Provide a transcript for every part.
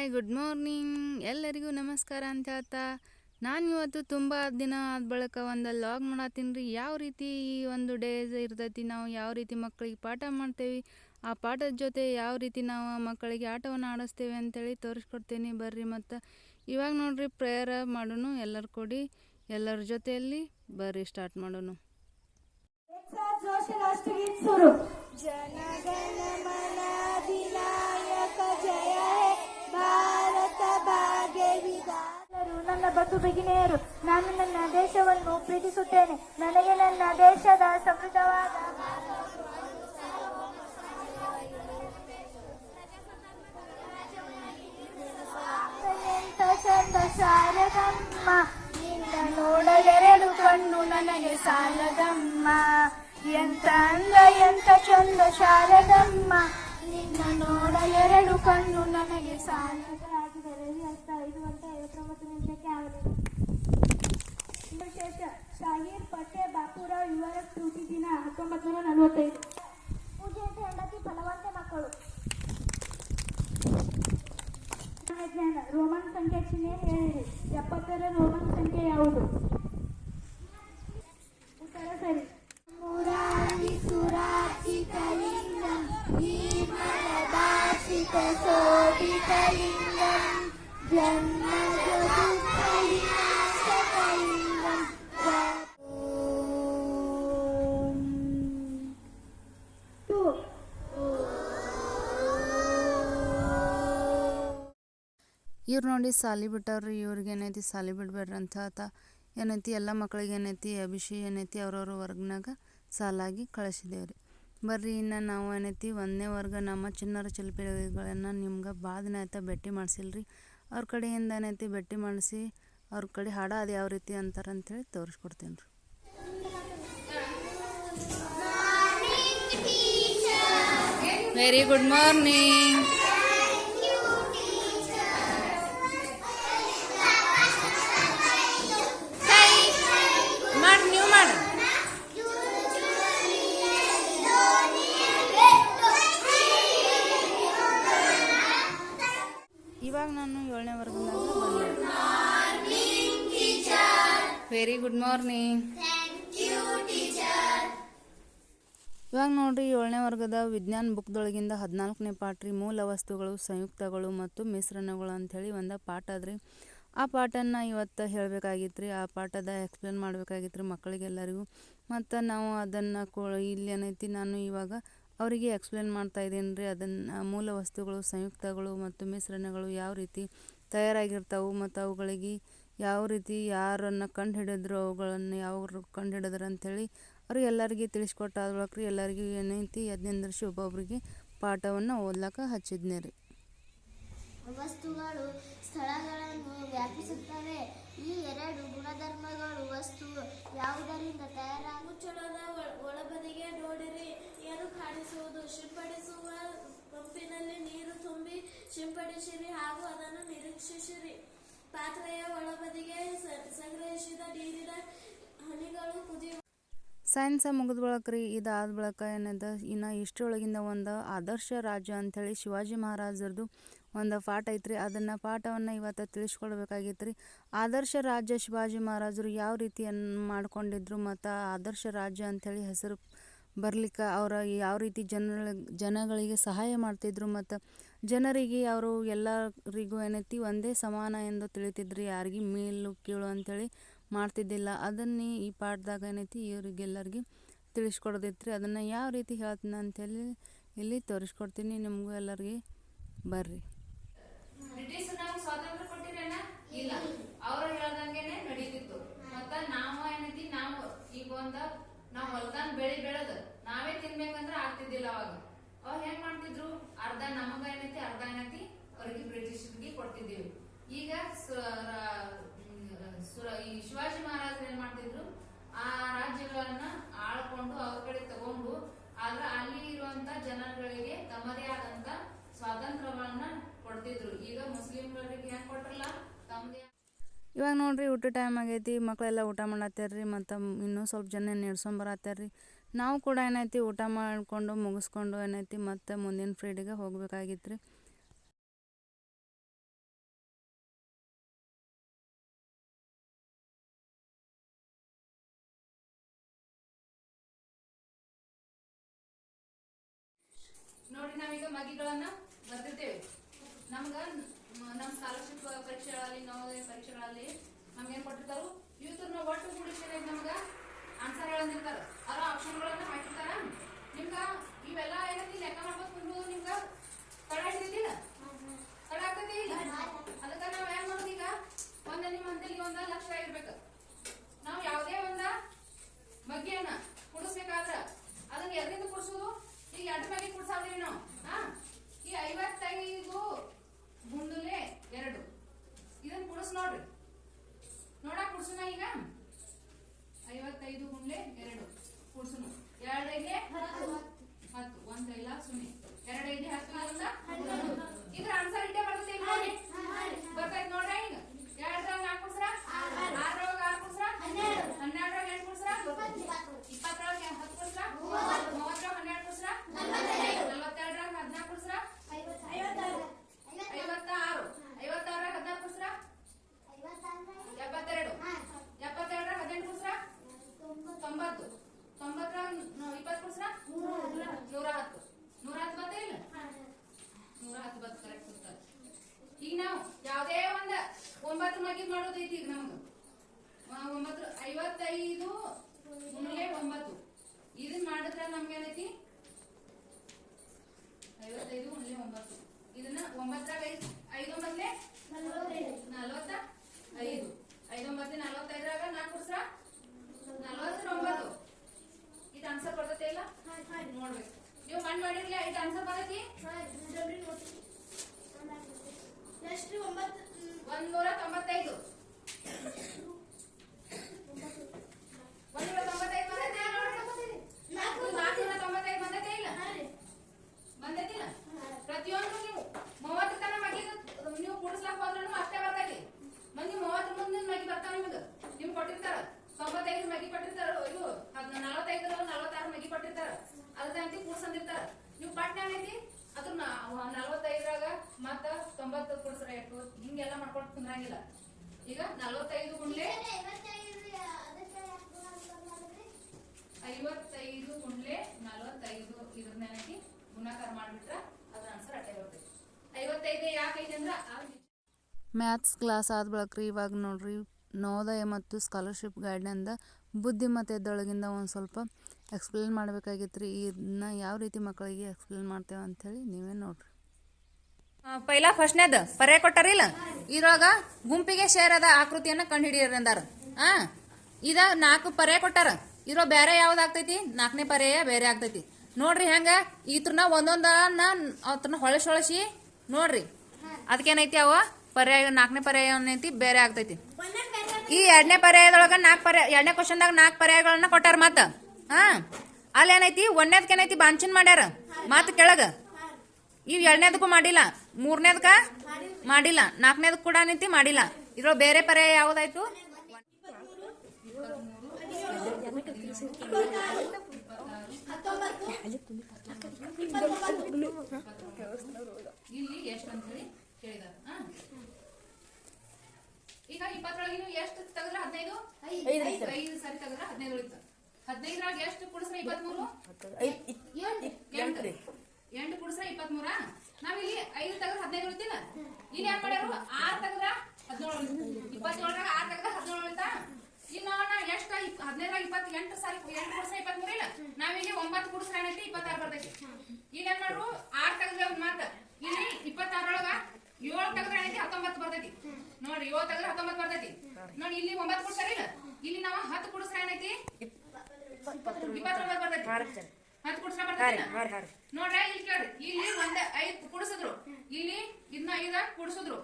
Hi, good morning. ಎಲ್ಲರಿಗೂ ನಮಸ್ಕಾರ ಅಂತ ಹೇಳ್ತಾ, ನಾನು ಇವತ್ತು ತುಂಬ ದಿನ ಆದ ಬಳಿಕ ಒಂದು ಲಾಗ್ ಮಾಡತ್ತೀನಿ ರೀ. ಯಾವ ರೀತಿ ಈ ಒಂದು ಡೇಸ್ ಇರ್ತೈತಿ, ನಾವು ಯಾವ ರೀತಿ ಮಕ್ಕಳಿಗೆ ಪಾಠ ಮಾಡ್ತೇವೆ, ಆ ಪಾಠದ ಜೊತೆ ಯಾವ ರೀತಿ ನಾವು ಮಕ್ಕಳಿಗೆ ಆಟವನ್ನು ಆಡಿಸ್ತೇವೆ ಅಂತೇಳಿ ತೋರಿಸ್ಕೊಡ್ತೀನಿ ಬರ್ರಿ ಮತ್ತು. ಇವಾಗ ನೋಡಿರಿ, ಪ್ರೇಯರ್ ಮಾಡೋನು, ಎಲ್ಲರೂ ಕೊಡಿ ಎಲ್ಲರ ಜೊತೆಯಲ್ಲಿ ಬರ್ರಿ ಸ್ಟಾರ್ಟ್ ಮಾಡೋನು. ಜನಗಣ ಮನ ವಿನಾಯಕ ಜಯ ನನ್ನ ಬಂಧು ಭಗಿನಿಯರು ನಾನು ನನ್ನ ದೇಶವನ್ನು ಪ್ರೀತಿಸುತ್ತೇನೆ ನನಗೆ ನನ್ನ ದೇಶದ ಸಮೃದ್ಧವಾದ ಎಂತ ಚಂದ ಶಾರದಮ್ಮ ನಿನ್ನ ನೋಡಲೆರಡು ಕಣ್ಣು ನನಗೆ ಸಾಲದಮ್ಮ ಎಂತ ಅಂದ ಎಂತ ಚಂದ ಶಾರದಮ್ಮ ನಿನ್ನ ನೋಡಲೆರಡು ಕಣ್ಣು ನನಗೆ ಸಾಲದ ಶಾಹೀರ್ ಪಟ್ಟೆ ಬಾಪುರಾವ್ ಇವರ ಸ್ಮೃತಿ ದಿನ ಹತ್ತೊಂಬತ್ತು ನೂರ ನಲವತ್ತೈದು. ಪೂಜೆ ಅಂತ ಹೆಂಡತಿ ಫಲವಂತ ಮಕ್ಕಳು. ಜ್ಞಾನ, ರೋಮನ್ ಸಂಖ್ಯೆ ಚಿಹ್ನೆ ಹೇಳಿರಿ. ಎಪ್ಪತ್ತರ ರೋಮನ್ ಸಂಖ್ಯೆ ಯಾವುದು? ಉತ್ತರ ಸರಿ. ಮುರಾರಿ ಭಾಷಿತ ಶೋಭಿತಲಿಂಗಂ ಜನ್ಮದ ದುಃಖ ಇವ್ರು ನೋಡಿ ಸಾಲಿ ಬಿಟ್ಟವ್ರಿ, ಇವ್ರಿಗೆ ಏನೈತಿ ಸಾಲಿ ಬಿಡಬೇಡ್ರಿ ಅಂತ ಹೇಳ್ತಾ ಏನೈತಿ ಎಲ್ಲ ಮಕ್ಕಳಿಗೆ ಏನೈತಿ ಅಭಿಷಿ ಏನೈತಿ ಅವ್ರವ್ರ ವರ್ಗನಾಗ ಸಾಲಾಗಿ ಕಳಿಸಿದೇವ್ರಿ. ಬರ್ರಿ ಇನ್ನು ನಾವು ಏನೈತಿ ಒಂದನೇ ವರ್ಗ ನಮ್ಮ ಚಿನ್ನರ ಚಿಲ್ಪಿಗಳನ್ನು ನಿಮ್ಗೆ ಭಾಳ ದಿನ ಆಯ್ತಾ ಭೇಟಿ ಮಾಡಿಸಿಲ್ರಿ. ಅವ್ರ ಕಡೆಯಿಂದ ಏನೈತಿ ಭೇಟಿ ಮಾಡಿಸಿ ಅವ್ರ ಕಡೆ ಹಾಡ ಅದು ಯಾವ ರೀತಿ ಅಂತಾರೆ ಅಂತೇಳಿ ತೋರಿಸ್ಕೊಡ್ತೀನಿ ರೀ ವೆರಿ ಗುಡ್ ಮಾರ್ನಿಂಗ್ ಇವಾಗ ನೋಡ್ರಿ ಏಳನೇ ವರ್ಗದ ವಿಜ್ಞಾನ ಬುಕ್ದೊಳಗಿಂದ ಹದಿನಾಲ್ಕನೇ ಪಾಠ ರೀ ಮೂಲ ವಸ್ತುಗಳು, ಸಂಯುಕ್ತಗಳು ಮತ್ತು ಮಿಶ್ರಣಗಳು ಅಂಥೇಳಿ ಒಂದು ಪಾಠ ಅದ್ರಿ. ಆ ಪಾಠನ ಇವತ್ತು ಹೇಳಬೇಕಾಗಿತ್ತು ರೀ ಆ ಪಾಠದ ಎಕ್ಸ್ಪ್ಲೇನ್ ಮಾಡಬೇಕಾಗಿತ್ತು ರೀ ಮಕ್ಕಳಿಗೆಲ್ಲರಿಗೂ. ಮತ್ತು ನಾವು ಅದನ್ನು ಕೊ, ಇಲ್ಲಿ ಏನೈತಿ ನಾನು ಇವಾಗ ಅವರಿಗೆ ಎಕ್ಸ್ಪ್ಲೇನ್ ಮಾಡ್ತಾ ಇದ್ದೀನಿ ರೀ ಅದನ್ನು ಮೂಲ ವಸ್ತುಗಳು, ಸಂಯುಕ್ತಗಳು ಮತ್ತು ಮಿಶ್ರಣಗಳು ಯಾವ ರೀತಿ ತಯಾರಾಗಿರ್ತಾವೆ ಮತ್ತು ಅವುಗಳಿಗೆ ಯಾವ ರೀತಿ ಯಾರನ್ನು ಕಂಡು ಹಿಡಿದ್ರು ಅವುಗಳನ್ನು ಯಾವ ಕಂಡು ಹಿಡಿದ್ರು ಅಂಥೇಳಿ ಅವ್ರಿಗೆ ಎಲ್ಲರಿಗೆ ತಿಳಿಸ್ಕೊಟ್ಟು ಅದ್ರೊಳಗೆ ರೀ ಎಲ್ಲರಿಗೂ ಏನೈತಿ ಯಜ್ಞೇಂದ್ರಶಿ ಒಬ್ಬೊಬ್ರಿಗೆ ಪಾಠವನ್ನು ಓದ್ಲಕ್ಕ ಹಚ್ಚಿದ್ನೆ ರೀ. ವಸ್ತುಗಳು ಸ್ಥಳಗಳನ್ನು ವ್ಯಾಪಿಸುತ್ತವೆ. ಈ ಎರಡು ಗುಣಧರ್ಮಗಳು ವಸ್ತು ಯಾವುದರಿಂದ ತಯಾರಾಗ ಮುಚ್ಚಳದ ಒಳಬದಿಗೆ ನೋಡಿರಿ. ಏನು ಕಾಣಿಸುವುದು? ಸಿಂಪಡಿಸುವ ಪಂಪಿನಲ್ಲಿ ನೀರು ತುಂಬಿ ಸಿಂಪಡಿಸಿರಿ ಹಾಗೂ ಅದನ್ನು ನಿರೀಕ್ಷಿಸಿರಿ. ಪಾತ್ರೆಯ ಒಳಬದಿಗೆ ಸಂಗ್ರಹಿಸಿದ ನೀರಿನ ಹನಿಗಳು ಕುದಿ ಸೈನ್ಸ ಮುಗಿದ ಬಳಕ ರೀ ಇದಾದ ಬಳಕ ಏನದ, ಇನ್ನು ಇಷ್ಟೊಳಗಿಂದ ಒಂದು ಆದರ್ಶ ರಾಜ್ಯ ಅಂಥೇಳಿ ಶಿವಾಜಿ ಮಹಾರಾಜರದು ಒಂದು ಪಾಠ ಐತ್ರಿ. ಅದನ್ನು ಪಾಠವನ್ನು ಇವತ್ತು ತಿಳಿಸ್ಕೊಡ್ಬೇಕಾಗಿತ್ತು ರೀ ಆದರ್ಶ ರಾಜ್ಯ ಶಿವಾಜಿ ಮಹಾರಾಜರು ಯಾವ ರೀತಿಯನ್ನು ಮಾಡ್ಕೊಂಡಿದ್ರು ಮತ್ತು ಆದರ್ಶ ರಾಜ್ಯ ಅಂಥೇಳಿ ಹೆಸರು ಬರ್ಲಿಕ್ಕೆ, ಅವರ ಯಾವ ರೀತಿ ಜನ ಜನಗಳಿಗೆ ಸಹಾಯ ಮಾಡ್ತಿದ್ರು ಮತ್ತು ಜನರಿಗೆ ಅವರು ಎಲ್ಲರಿಗೂ ಏನೈತಿ ಒಂದೇ ಸಮಾನ ಎಂದು ತಿಳಿತಿದ್ರು. ಯಾರಿಗೆ ಮೇಲು, ಕೀಳು ಅಂಥೇಳಿ ಮಾಡ್ತಿದ್ದಿಲ್ಲ. ಅದನ್ನೇ ಈ ಪಾಠದಾಗ ಏನೈತಿ, ಇವ್ರಿಗೆಲ್ಲರಿಗೆ ತಿಳಿಸ್ಕೊಡೋದಿತ್ರಿ. ರೀ ಅದನ್ನು ಯಾವ ರೀತಿ ಹೇಳ್ತೀನಿ ಅಂಥೇಳಿ ಇಲ್ಲಿ ತೋರಿಸ್ಕೊಡ್ತೀನಿ. ನಿಮಗೂ ಎಲ್ಲರಿಗೆ ಬರ್ರಿ. ಸ್ವಾತಂತ್ರ್ಯ ಕೊಟ್ಟಿರೇನ? ಇಲ್ಲ. ಅವ್ರು ಹೇಳ್ದಂಗೆನೆ ನಡೀತಿತ್ತು. ಮತ್ತ ನಾವು ಏನೈತಿ, ನಾವು ಈಗ ಒಂದ, ನಾವ್ ಹೊಲ್ದಾನ್ ಬೆಳಿ ಬೆಳೆದ ನಾವೇ ತಿನ್ಬೇಕಂದ್ರ ಆಗ್ತಿದ್ದಿಲ್ಲ ಅವಾಗ. ಅವಾಗ ಹೆಂಗ್ ಮಾಡ್ತಿದ್ರು? ಅರ್ಧ ನಮಗ ಏನೈತಿ, ಅರ್ಧ ಏನೈತಿ, ಅವ್ರಿಗೆ ಬ್ರಿಟಿಷರಿಗೆ ಕೊಡ್ತಿದ್ದೀವಿ. ಈಗ ಈ ಶಿವಾಜಿ ಮಹಾರಾಜರು ಏನ್ ಮಾಡ್ತಿದ್ರು? ಆ ರಾಜ್ಯಗಳನ್ನ ಆಳ್ಕೊಂಡು ಅವ್ರ ಕಡೆ ತಗೊಂಡು, ಆದ್ರೆ ಅಲ್ಲಿ ಇರುವಂತ ಜನಗಳಿಗೆ ತಮ್ಮದೇ ಆದಂತ ಸ್ವಾತಂತ್ರ್ಯವನ್ನ ಕೊಡ್ತಿದ್ರು. ಈಗ ಮುಸ್ಲಿಂಗಳಿಗೆ ಯಾಕೆ ಕೊಟ್ರಲ್ಲ? ತಮ್ಮದೇ ಇವಾಗ ನೋಡ್ರಿ ಊಟ ಟೈಮ್ ಆಗೈತಿ ಮಕ್ಕಳೆಲ್ಲ ಊಟ ಮಾಡತ್ತಾರ್ರಿ ಮತ್ತು ಇನ್ನೂ ಸ್ವಲ್ಪ ಜನ ನಡ್ಸ್ಕೊಂಬರತ್ತಾರ ರೀ ನಾವು ಕೂಡ ಏನೈತಿ ಊಟ ಮಾಡಿಕೊಂಡು, ಮುಗಿಸ್ಕೊಂಡು ಏನೈತಿ ಮತ್ತು ಮುಂದಿನ ಫ್ರೀಡಿಗೆ ಹೋಗ್ಬೇಕಾಗಿತ್ತು ರೀ ನೋಡಿ, ನಾವೀಗ ಮಗಿಗಳನ್ನ ಬರ್ತಿರ್ತೇವೆ ನಮ್ಗ, ಮ- ನಮ್ ಸ್ಕಾಲರ್ಶಿಪ್ ಪರೀಕ್ಷೆಗಳಲ್ಲಿ ನವೋದಯ ಪರೀಕ್ಷೆಗಳಲ್ಲಿ ನಮ್ಗೇನ್ ಕೊಟ್ಟಿರ್ತಾರು ನಾವು ಒಟ್ಟು ಕೂಡಿಸಿದ್ರೆ ನಮ್ಗ ಆನ್ಸರ್ ಹೇಳಂದಿರ್ತಾರ ಅದ್ರ ಆಪ್ಷನ್ಗಳನ್ನ ಹಾಕಿರ್ತಾರ ನಿಮ್ಗ ಇವೆಲ್ಲ ಏನೈತಿ ಲೆಕ್ಕ ಮಾಡ್ಬೇಕು ಕುಂದ್ರು ನಿಮ್ಗ ತಡ ಹಿಡಿದಿಲ್ಲ ತಡ ಆಗ್ತೈತಿ ಇಲ್ಲ ಅದಕ್ಕ ನಾವ್ ಏನ್ ಮಾಡೋದು ಈಗ ಒಂದ ನಿಮ್ಮ ಅಂತಲ್ಲಿ ಒಂದ ಲಕ್ಷ ಇರ್ಬೇಕು ನಾವ್ ಯಾವ್ದೇ ಒಂದ ಮಗ್ಗಿಯನ್ನ ಕುಡಿಸ್ಬೇಕಾದ್ರ ಅದನ್ನ ಎದರಿಂದ ಕುಡ್ಸೋದು ಈಗ ಎರಡು ಮಗಿ ಕುಡ್ಸಾವ್ರಿ ನಾವು ಹಾ ಈ ಐವತ್ತೈದು ಗುಂಡುಲೆ ಎರಡು ಇದನ್ನ ಕುಡಿಸ್ ನೋಡ್ರಿ ನೋಡಕ್ ಕುಡ್ಸುನ ಈಗ ಐವತ್ತೈದು ಗುಂಡ್ಲೆ ಎರಡು ಕುಡ್ಸುನು ಎರಡೈದೆ ಹತ್ತು ಒಂದ್ ಐಲ ಸೊನ್ನೆ ಎರಡೈದೆ ಹತ್ತು ಒಂದ ಇದ್ರ ಆನ್ಸರ್ ಇಟ್ಟೆ ಬರ್ತೈತೆ ಈಗ ನೋಡಿ ಬರ್ತೈತೆ ನೋಡ್ರಿ ಈಗ ಎರಡ್ರಾಗ ನಾಲ್ಕು ಕುಡ್ಸ್ರ ಆರೊಳಗ ಆರು ಕುಡ್ಸ್ರ ಹನ್ನೆರಡರಾಗ ಎಂಟು ಕುಡ್ಸ್ರ ಇಪ್ಪತ್ತರೊಳಗೆ ಹತ್ತು ಕುಡ್ಸ್ರ ಮೂವತ್ತರಾಗ ಹನ್ನೆರಡು ಕುಡ್ಸ್ರ ನಲವತ್ತೆರಡರಾಗ ಹದಿನಾಲ್ಕು ಕುಡ್ಸ್ರ ಐವತ್ತಾರು ಐವತ್ತಾರರಾಗ ಹದಿನಾರು ಕುಡ್ಸ್ರ ಎಪ್ಪತ್ತೆರಡು ಎಪ್ಪತ್ತೆರಡರಾಗ ಹದಿನೆಂಟು ಕುಡ್ಸ್ರ ತೊಂಬತ್ತು ತೊಂಬತ್ತರಾಗ ಇಪ್ಪತ್ತು ಕುಡ್ಸ್ರ ನೂರ ಹತ್ತು ನೂರ ಹತ್ತು ಬತ್ತ ಇಲ್ಲ ನೂರ ಹತ್ತು ಬತ್ತು ಕರೆಕ್ಟ್ ಬರ್ತಾರೆ ಈಗ ನಾವು ಯಾವುದೇ ಒಂದ ಒಂಬತ್ತು ಮಗಿದ್ ಮಾಡೋದೈತಿ ಈಗ ನಮ್ಗೆ ಆ, ಒಂಬತ್ತು ಐವತ್ತೈದು ಗುಣಲೆ ಒಂಬತ್ತು. ಇದನ್ನ ಮಾಡಿದ್ರೆ ನಮ್ಗೆ ಏನೈತಿ? ಐವತ್ತೈದು ಗುಣಲೆ ಒಂಬತ್ತು. ಇದನ್ನ ಒಂಬತ್ತರಾಗ ಐದು ಐದು ಒಂಬತ್ತಲೆ ನಲ್ವತ್ತ ಐದು. ಐದು ಒಂಬತ್ತಲೆ ನಲ್ವತ್ತೈದರಾಗ ನಾಲ್ಕು ವರ್ಷ ನಲ್ವತ್ತೊಂಬತ್ತು. ಇದು ಆನ್ಸರ್ ಬರ್ತೈತೆ ಇಲ್ಲ ನೋಡ್ಬೇಕು. ನೀವು ಮಣ್ಣು ಮಾಡಿರ್ಲಿ ಇದು ಆನ್ಸರ್ ಬರ್ತೈತಿ ಎಷ್ಟು ಒಂಬತ್ತು ಒಂದ್ ನೂರ ತೊಂಬತ್ತೈದು ಒಂದ್ ನೂರ ತೊಂಬತ್ತೈದು ಬಂದೈತೆ ನೋಡ್ರಿ ನಾಲ್ಕು ನಾಲ್ಕುನೂರ ತೊಂಬತ್ತೈದು ಬಂದೈತೆ ಇಲ್ಲ ಬಂದೈತಿಲ್ಲ ಪ್ರತಿಯೊಂದು ನೀವು ಮೂವತ್ತು ತನ ಮಗಿ ನೀವು ಕೂಡಿಸ್ಲಾಕ್ ಹೋದ್ರೂ ಅಷ್ಟೇ ಬರ್ತೈತಿ ಮಂದಿ ಮೂವತ್ತು ಮುಂದಿನ ಮಗಿ ಬರ್ತಾವ ನಿಮ್ಗೆ ನಿಮ್ಗೆ ಕೊಟ್ಟಿರ್ತಾರ ತೊಂಬತ್ತೈದು ಮಗಿ ಕೊಟ್ಟಿರ್ತಾರ ಇದು ಅದ್ನ ನಲವತ್ತೈದು ನಲವತ್ತಾರು ಮಗಿ ಕೊಟ್ಟಿರ್ತಾರ ಅದಂತಿ ಕೂಡ್ಸಂದಿರ್ತಾರ ನೀವು ಪಟ್ನ ಏನೈತಿ ಅದನ್ನ ನಲವತ್ತೈದರಾಗ ಮತ್ತ ತೊಂಬತ್ತು ಕೂಡ್ಸ್ರ ಎಷ್ಟು ಹಿಂಗೆಲ್ಲ ಮಾಡ್ಕೊಂಡು ಕುಂದ್ರಂಗಿಲ್ಲ ಈಗ ನಲವತ್ತೈದು ಗುಂಡ್ಲೆ ಐವತ್ತೈದು ಗುಂಡ್ಲೆ ನಲವತ್ತೈದು ಇದ್ರ ನೆನಕಿ ಗುಣಾಕಾರ ಮಾಡ್ಬಿಟ್ರ ಅದ್ರ ಆನ್ಸರ್ ಅಟ್ಟೆ ಬರ್ಬೇಕು ಐವತ್ತೈದು ಯಾಕೈತೆ ಅಂದ್ರ ಮ್ಯಾಥ್ಸ್ ಕ್ಲಾಸ್ ಆದ ಬಳಿಕ ರೀ ಇವಾಗ ನೋಡ್ರಿ ನವೋದಯ ಮತ್ತು ಸ್ಕಾಲರ್ಶಿಪ್ ಗೈಡ್ನಿಂದ ಬುದ್ಧಿಮತ್ತೆದೊಳಗಿಂದ ಒಂದು ಸ್ವಲ್ಪ ಎಕ್ಸ್ಪ್ಲೇನ್ ಮಾಡಬೇಕಾಗಿತ್ತು ರೀ ಇದನ್ನ ಯಾವ ರೀತಿ ಮಕ್ಕಳಿಗೆ ಎಕ್ಸ್ಪ್ಲೇನ್ ಮಾಡ್ತೇವೆ ಅಂಥೇಳಿ ನೀವೇ ನೋಡ್ರಿ. ಪೈಲ ಫಸ್ಟ್ನೇದ ಕೊಟ್ಟಾರ ಇಲ್ಲ? ಇದ್ರೊಳಗ ಗುಂಪಿಗೆ ಸೇರದ ಆಕೃತಿಯನ್ನ ಕಂಡುಹಿಡಿಯರ್ ಅಂದಾರ. ಆ ಇದ ನಾಲ್ಕು ಪರ್ಯ ಕೊಟ್ಟಾರ. ಇರೋ ಬೇರೆ ಯಾವ್ದು ಆಗ್ತೈತಿ? ನಾಲ್ಕನೇ ಪರ್ಯಾಯ ಬೇರೆ ಆಗ್ತೈತಿ. ನೋಡ್ರಿ ಹೆಂಗ? ಇತ್ರನ ಒಂದೊಂದನ್ನ ಅತ್ರನ ಹೊಳಸಿ ಹೊಳಸಿ ನೋಡ್ರಿ. ಅದಕ್ಕೇನೈತಿ ಅವ? ಪರ್ಯಾಯ ನಾಲ್ಕನೇ ಪರ್ಯಾಯ ಏನೈತಿ ಬೇರೆ ಆಗ್ತೈತಿ. ಈ ಎರಡನೇ ಪರ್ಯಾಯದೊಳಗ ನಾಲ್ಕು ಪರ್ಯಾಯ ಎರಡನೇ ಕ್ವಶನ್ದಾಗ ನಾಲ್ಕು ಪರ್ಯಾಯಗಳನ್ನ ಕೊಟ್ಟಾರ ಮತ್ತ? ಹಾ. ಅಲ್ಲಿ ಏನೈತಿ ಒಂದನೇದಕ್ಕೆ ಏನೈತಿ ಬಾಂಚಿನ್ ಮಾಡ್ಯಾರ? ಮತ್ತೆ ಕೆಳಗೆ. ಇವ್ ಎರಡನೇದಕ್ಕೂ ಮಾಡಿಲ್ಲ. ಮೂರನೇದಕ್ಕ ಮಾಡಿಲ್ಲ. ನಾಲ್ಕನೇದಕ್ಕೆ ಕೂಡ ಏನೈತಿ ಮಾಡಿಲ್ಲ. ಇದ್ರ ಬೇರೆ ಪರ್ಯಾಯ ಯಾವ್ದಾಯ್ತು? ಇಲ್ಲಿ ಎಷ್ಟು ಅಂತ ಹೇಳಿ ಕೇಳಿದಾರ ಈಗ ಇಪ್ಪತ್ತರೊಳಗಿನ ಎಷ್ಟು ತೆಗೆದ್ರ ಹದಿನೈದು ಐದು ಸರಿ ತೆಗೆದ್ರ ಹದಿನೈದು ಉಳಿತು ಹದಿನೈದರಾಗ ಎಷ್ಟು ಕುಡಿಸ್ರ ಇಪ್ಪತ್ಮೂರು ಎಂಟು ಕುಡಿಸ್ರ ಇಪ್ಪತ್ಮೂರ ನಾವಿಲ್ಲಿ ಐದು ತೆಗೆದ್ರ ಹದಿನೈದು ಉಳಿತಿಲ್ಲ ಇಲ್ಲಿ ಏನ್ ಮಾಡ್ಯಾರು ಆರ್ ತೆಗೆದ್ರ ಹದಿನೇಳು ಇಪ್ಪತ್ತೇಳರಾಗ ಆರ್ ತೆಗೆದ್ರ ಹದಿನೇಳು ಉಳಿತಾ ಇಲ್ಲಿ ನೋಡೋಣ ಎಷ್ಟು ಹದಿನೈದರಾಗ ಇಪ್ಪತ್ತು ಎಂಟು ಸಾರಿ ಎಂಟು ಕುಡಿಸ್ರ ಇಪ್ಪತ್ಮೂರು ಇಲ್ಲ ನಾವಿಲ್ಲಿ ಒಂಬತ್ತು ಕುಡಿಸ್ರ ಏನೈತಿ ಇಪ್ಪತ್ತಾರು ಬರ್ತೈತಿ. ಈಗ ಏನ್ ಮಾಡ್ರು ಆರ್ ತೆಗೆದ್ರ ಮಾತ. ಇಲ್ಲಿ ಇಪ್ಪತ್ತಾರೊಳಗ ಏಳು ತೆಗೆದ್ರ ಏನೈತಿ? ಹತ್ತೊಂಬತ್ತು ಬರ್ತೈತಿ. ನೋಡ್ರಿ ಏಳು ತೆಗೆದ್ರ ಹತ್ತೊಂಬತ್ತು ಬರ್ತೈತಿ. ನೋಡಿ ಇಲ್ಲಿ ಒಂಬತ್ತು ಕುಡಿಸ್ರ ಇಲ್ಲ? ಇಲ್ಲಿ ನಾವು ಹತ್ತು ಕುಡಿಸ್ರ ಏನೈತಿ? ಇಪ್ಪತ್ತೊಂಬತ್ತು ಬರ್ತೈತಿ. ಹತ್ತು ಕುಡಿಸ್ರ ಬರ್ತೈತಿ ನೋಡ್ರಿ ಇಲ್ಲಿ ಕೇಳ್ರಿ. ಇಲ್ಲಿ ಒಂದ ಐದ್ ಕುಡಿಸಿದ್ರು. ಇಲ್ಲಿ ಇದನ್ನ ಐದ ಕುಡಿಸಿದ್ರು.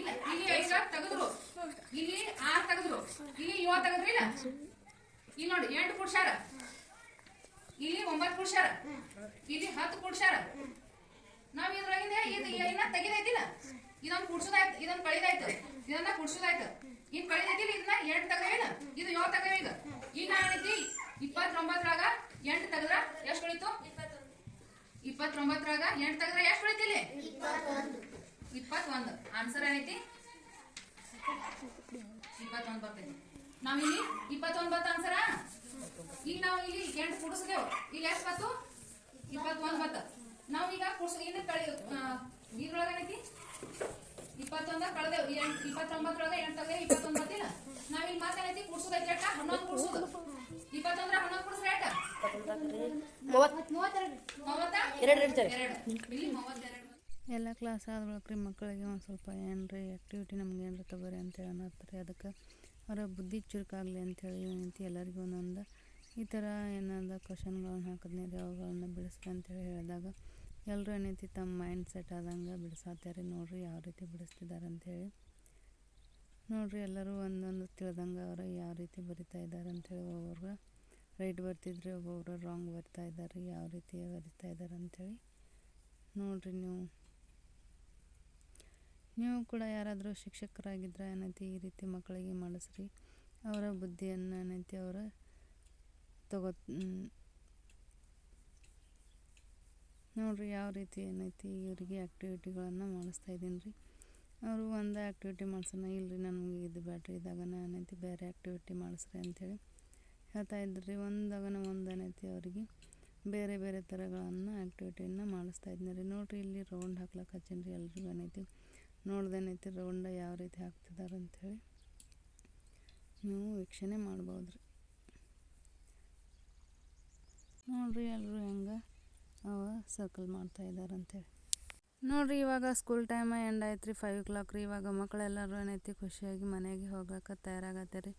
ಇಲ್ಲ ಇಲ್ಲಿ ಐದ ತೆಗೆದ್ರು. ಇಲ್ಲಿ ಇವ ತಗದ್ರಿ ಇಲ್ಲ? ನೋಡಿ, ಎಂಟು ಕುಡ್ಸಾರ ಇಲ್ಲಿ ಒಂಬತ್ತು ಕುಡ್ಸಾರ ಇಲ್ಲಿ ಹತ್ತು ಕುಡ್ಸಾರ ನಾವ್ ಇದ್ರೊಳಗಿದೆ ಇದು ಏನ ತೆಗಿದೈತಿಲ್ಲ? ಇದೊಂದು ಕುಡ್ಸುದಾಯ್ತು, ಇದೊಂದು ಕಳಿದಾಯ್ತು. ಇದನ್ನ ಕುಡ್ಸೋದಾಯ್ತು. ಇನ್ ಕಳಿದೈತಿಲ್ಲ ಇದನ್ನ? ಎಂಟು ತೆಗವಿಲ್ಲ ಇದು ಯಾವ ತೆಗವ ಈಗ. ಈಗ ಏನೈತಿ ಇಪ್ಪತ್ತೊಂಬತ್ತರಾಗ ಎಂಟು ತೆಗದ್ರ ಎಷ್ಟು ಉಳಿತು? ಇಪ್ಪತ್ತೊಂಬತ್ತರಾಗ ಎಂಟು ತೆಗದ್ರ ಎಷ್ಟು ಉಳಿತಿಲ್ಲ ಇಪ್ಪತ್ತೊಂದು. ಆನ್ಸರ್ ಏನೈತಿ? ಇಪ್ಪತ್ತೊಂದು ಬರ್ತೈತಿ ನಾವಿಲ್ಲಿ ಇಲ್ಲಿ ಇಪ್ಪತ್ತೊಂಬತ್ತು ಆನ್ಸರ ಈಗ ನಾವು ಇಲ್ಲಿ ಎಂಟು ಕುಡಿಸ್ದೇವು. ಈಗ ಎಷ್ಟು ಬತ್ತು ಇಪ್ಪತ್ತೊಂದು ಬತ್ತ ನಾವೀಗ ಕುಡ್ಸ ಇನ್ನು ಕಳಿ ಇದ್ರೊಳಗ ಏನೈತಿ ಇಪ್ಪತ್ತೊಂದ ಎಂಟು ಇಪ್ಪತ್ತೊಂಬತ್ತರೊಳಗೆ ಎಂಟು ತಗದೆ ಇಪ್ಪತ್ತೊಂಬತ್ತಿಲ್ಲ ನಾವಿಲ್ಲಿ ಮಾತೇನೈತಿ ಕುಡ್ಸೋದ್ ಐತಿ ಎಟ್ಟ ಹನ್ನೊಂದು ಕುಡ್ಸೋದು. ಇಪ್ಪತ್ತೊಂದ್ರ ಹನ್ನೊಂದು ಕುಡ್ಸ್ರ ಎಟ್ಟ ಮೂವತ್ತೆರಡು. ಮೂವತ್ತ? ಎರಡು ಎರಡು. ಇಲ್ಲಿ ಮೂವತ್ತೆರಡು. ಎಲ್ಲ ಕ್ಲಾಸ್ ಆದ ಮಕ್ಕಳಿಗೆ ಒಂದು ಸ್ವಲ್ಪ ಏನ್ರಿ ಆ್ಯಕ್ಟಿವಿಟಿ ನಮ್ಗೆ ಏನಾರ ತಗೋರಿ ಅಂತೇಳಿ ಅನ್ನತ್ತಾರೆ ಅದಕ್ಕೆ ಅವರ ಬುದ್ಧಿ ಚುರುಕಾಗಲಿ ಅಂಥೇಳಿ ಏನೈತಿ ಎಲ್ಲರಿಗೂ ಒಂದೊಂದು ಈ ಥರ ಏನಾದ ಕ್ವಶನ್ಗಳನ್ನ ಹಾಕಿದ್ನಿ ರೀ ಅವುಗಳನ್ನ ಬಿಡಿಸ್ರಿ ಅಂತೇಳಿ ಹೇಳಿದಾಗ ಎಲ್ಲರೂ ಏನೈತಿ ತಮ್ಮ ಮೈಂಡ್ ಸೆಟ್ ಆದಂಗೆ ಬಿಡಿಸಾತ್ಯಾರಿ, ನೋಡಿರಿ ಯಾವ ರೀತಿ ಬಿಡಿಸ್ತಿದ್ದಾರೆ ಅಂಥೇಳಿ ನೋಡಿರಿ ಎಲ್ಲರೂ ಒಂದೊಂದು ತಿಳ್ದಂಗೆ ಅವರು ಯಾವ ರೀತಿ ಬರಿತಾ ಇದ್ದಾರೆ ಅಂಥೇಳಿ ಒಬ್ಬೊಬ್ರು ರೈಟ್ ಬರ್ತಿದ್ರಿ, ಒಬ್ಬೊಬ್ರು ರಾಂಗ್ ಬರ್ತಾ ಇದ್ದಾರೆ ಯಾವ ರೀತಿ ಬರಿತಾ ಇದ್ದಾರೆ ಅಂಥೇಳಿ ನೋಡಿರಿ ನೀವು. ನೀವು ಕೂಡ ಯಾರಾದರೂ ಶಿಕ್ಷಕರಾಗಿದ್ದರೆ ಏನೈತಿ ಈ ರೀತಿ ಮಕ್ಕಳಿಗೆ ಮಾಡಿಸ್ರಿ. ಅವರ ಬುದ್ಧಿಯನ್ನು ಏನೈತಿ ಅವರ ತಗೋ ನೋಡ್ರಿ ಯಾವ ರೀತಿ ಏನೈತಿ ಇವರಿಗೆ ಆ್ಯಕ್ಟಿವಿಟಿಗಳನ್ನು ಮಾಡಿಸ್ತಾ ಇದ್ದೀನಿ ರೀ. ಅವರು ಒಂದು ಆ್ಯಕ್ಟಿವಿಟಿ ಮಾಡಿಸೋಣ ಇಲ್ಲರಿ ನನಗೆ ಇದು ಬ್ಯಾಟ್ರಿ ಇದಾಗನ ಏನೈತಿ ಬೇರೆ ಆ್ಯಕ್ಟಿವಿಟಿ ಮಾಡಿಸ್ರಿ ಅಂಥೇಳಿ ಹೇಳ್ತಾ ಇದ್ರಿ ಒಂದಾಗನ ಒಂದು ಏನೈತಿ ಅವರಿಗೆ ಬೇರೆ ಬೇರೆ ಥರಗಳನ್ನು ಆ್ಯಕ್ಟಿವಿಟಿಯನ್ನು ಮಾಡಿಸ್ತಾ ಇದ್ದೀನಿ ರೀ. ನೋಡಿರಿ ಇಲ್ಲಿ ರೌಂಡ್ ಹಾಕ್ಲಕ್ಕೆ ಹಚ್ಚೀನಿ ರೀ ಎಲ್ರಿಗೂ ಏನೈತಿ ನೋಡ್ದೇನೈತಿ ರೌಂಡ ಯಾವ ರೀತಿ ಹಾಕ್ತಿದ್ದಾರೆ ಅಂಥೇಳಿ. ನೀವು ವೀಕ್ಷಣೆ ಮಾಡ್ಬೋದು ರೀ ನೋಡಿರಿ ಎಲ್ಲರೂ ಹೆಂಗೆ ಅವ ಸರ್ಕಲ್ ಮಾಡ್ತಾ ಇದ್ದಾರೆ ಅಂತೇಳಿ ನೋಡಿರಿ ಇವಾಗ ಸ್ಕೂಲ್ ಟೈಮ್ ಎಂಡ್ ಆಯ್ತು ರೀ ಫೈವ್ ಓ ಕ್ಲಾಕ್ ರೀ. ಇವಾಗ ಮಕ್ಕಳೆಲ್ಲರೂ ಏನೈತಿ, ಖುಷಿಯಾಗಿ ಮನೆಗೆ ಹೋಗಕ್ಕೆ ತಯಾರಾಗತ್ತೆ ರೀ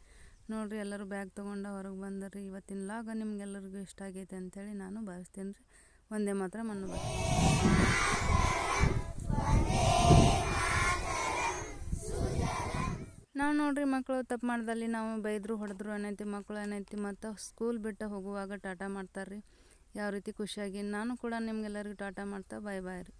ನೋಡಿರಿ ಎಲ್ಲರೂ ಬ್ಯಾಗ್ ತೊಗೊಂಡು ಹೊರಗೆ ಬಂದರಿ. ಇವತ್ತಿನ ಲಾಗ ನಿಮ್ಗೆಲ್ಲರಿಗೂ ಇಷ್ಟ ಆಗೈತೆ ಅಂತೇಳಿ ನಾನು ಭಾವಿಸ್ತೀನಿ ರೀ. ಒಂದೇ ಮಾತ್ರ ಬರ್ತೀನಿ. ನಾವು ನೋಡ್ರಿ ಮಕ್ಕಳು ತಪ್ಪು ಮಾಡ್ದಲ್ಲಿ ನಾವು ಬೈದರು, ಹೊಡೆದ್ರು ಏನೈತಿ ಮಕ್ಕಳು ಏನೈತಿ ಮತ್ತು ಸ್ಕೂಲ್ ಬಿಟ್ಟು ಹೋಗುವಾಗ ಟಾಟಾ ಮಾಡ್ತಾರೆ ರೀ ಯಾವ ರೀತಿ ಖುಷಿಯಾಗಿ. ನಾನು ಕೂಡ ನಿಮ್ಗೆಲ್ಲರಿಗೂ ಟಾಟಾ ಮಾಡ್ತಾ ಬಾಯ್ ಬಾಯ್ ರೀ.